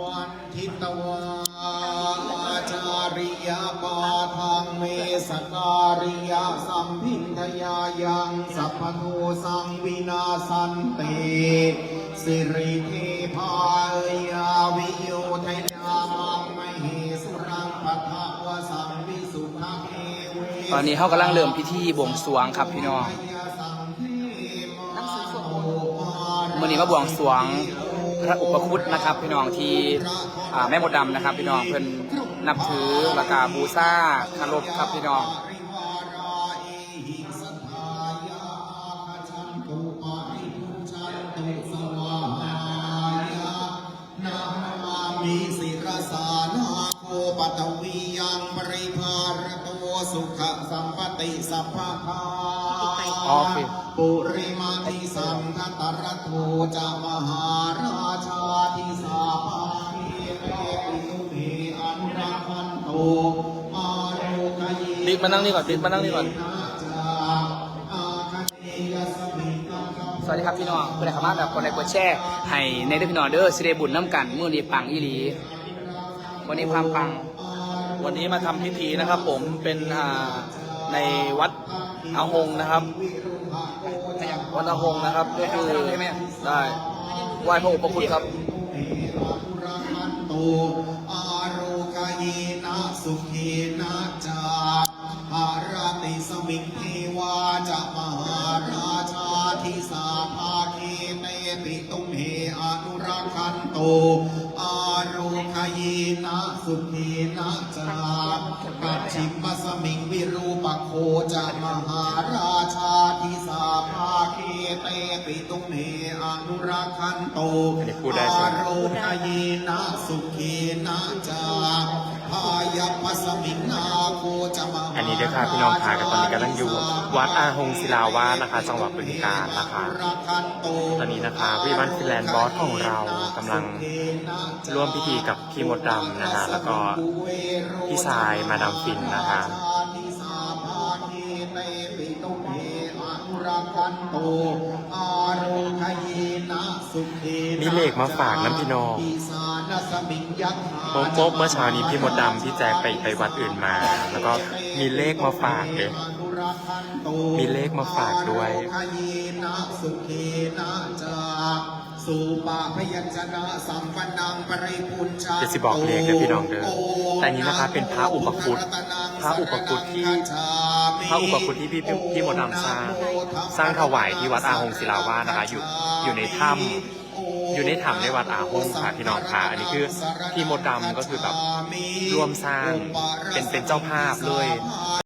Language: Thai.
วันทิตวาจาริยปาทังเมสการิยสัมพินทยายังสัพพโทสังวินาสันเต สิริเทพายาวิโยทยามังมเหสุรังปัทวสังวิสุทธเอเวตอนนี้เขากำลังเริ่มพิธีบวงสรวงครับพี่น้องมื่อนี้มาบวงสรวง พระอุปคุตนะครับพี่น้องที่แม่มดดำนะครับ พี่น้องเพิ่นนับถือละกาบูชาคารพครับพี่น้องตวียังปริภารโตสุขสัมปติสัพพะทาอ๋อ ปุริมาทิสัมทตรโทจะมหาราชาทิสาภาคีเตปิตุเมอันรัพันโตอาโรกเยบิ๊กมานั่งนี่ก่อนบิ๊กมานั่งนี่ก่อน สวัสดีครับพี่น้องเพื่อนขามารถแบบกดไลค์กดแชร์ให้ในเด้อพี่น้องเด้อสิได้บุญน้ำกันมื้อนี้ปังอีหลี วันนี้ความปัง วันนี้มาทำพิธีนะครับ ผมเป็นอ่า ในวัดอาหงนะครับ วัดอาหงนะครับก็คือได้ไหว้พระอุปคุตครับอาโรกเยนะสุขีนะจาภารติสมิงเทวาจะมหาราชาทิสาภาคีเนติตุมเหอนุรักันโต อาโรกเยนะสุขีนะจาปัจฉิมสมิงวิ รูปโคจะมหาราชาทิสาภาเคเตปิตุเหอนุรักขันโตอาโรกเยนะสุขีนะจาพายาปัสมิงนาโคจะมหาอันนี้ด้วยค่ะพี่น้องค่ะกับตอนนี้กำลังอยู่ วัดอาหงศิลาวานะคะ จังหวัดบึงกาฬนะคะ ตอนนี้นะคะพี่วันฟิแลนด์บอสของเรากำลังร่วมพิธีกับพี่มดดำนะคะ แล้วก็พี่ทรายมาดามฟินนะคะ มีเลขมาฝากน้ำพี่น้องโมโมเมื่อเช้านี้พี่มดดำพี่แจ๊คไปไปวัดอื่นมา แล้วก็มีเลขมาฝากเลย มีเลขมาฝากด้วยสุปาพยัญชนะสัมปันนังปริพุนชาเดี๋ยวสิบอกเลขเดี๋ยวพี่น้องเด้อแต่อันนี้นะคะเป็นพระอุปคุตพ ระอุปคุตที่พระอุปคุตที่พี่พี่มดดำสร้าง สร้างถวายที่วัดอาหงศิลาวาสนะคะอยู่อยู่ในถ้ำอยู่ในถ้ำในวัดอาหงค่ะพี่น้องค่ะอันนี้คือพี่มดดำก็คือแบบร่วมสร้างเป็นเป็นเจ้าภาพเลย